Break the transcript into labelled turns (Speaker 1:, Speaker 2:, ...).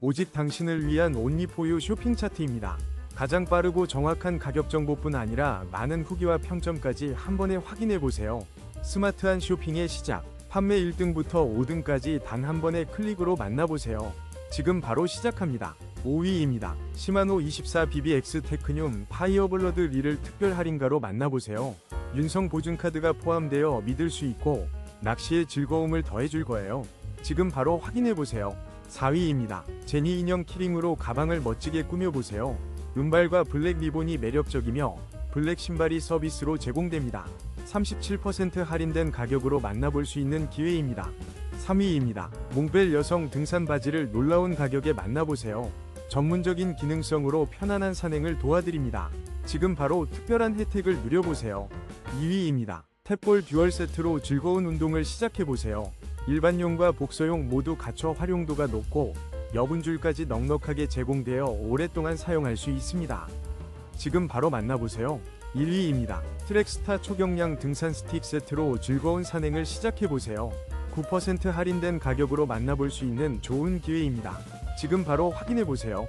Speaker 1: 오직 당신을 위한 온리포유 쇼핑 차트입니다. 가장 빠르고 정확한 가격 정보뿐 아니라 많은 후기와 평점까지 한 번에 확인해 보세요. 스마트한 쇼핑의 시작. 판매 1등부터 5등까지 단 한 번의 클릭으로 만나보세요. 지금 바로 시작합니다. 5위입니다. 시마노 24BBX 테크늄 파이어블러드 리를 특별 할인가로 만나보세요. 윤성 보증카드가 포함되어 믿을 수 있고 낚시의 즐거움을 더해줄 거예요. 지금 바로 확인해보세요. 4위입니다. 제니 인형 키링으로 가방을 멋지게 꾸며보세요. 은발과 블랙 리본이 매력적이며 블랙 신발이 서비스로 제공됩니다. 37% 할인된 가격으로 만나볼 수 있는 기회입니다. 3위입니다. 몽벨 여성 등산 바지를 놀라운 가격에 만나보세요. 전문적인 기능성으로 편안한 산행을 도와드립니다. 지금 바로 특별한 혜택을 누려보세요. 2위입니다. 탭볼 듀얼 세트로 즐거운 운동을 시작해보세요. 일반용과 복서용 모두 갖춰 활용도가 높고 여분줄까지 넉넉하게 제공되어 오랫동안 사용할 수 있습니다. 지금 바로 만나보세요. 1위입니다. 트랙스타 초경량 등산 스틱 세트로 즐거운 산행을 시작해보세요. 9% 할인된 가격으로 만나볼 수 있는 좋은 기회입니다. 지금 바로 확인해보세요.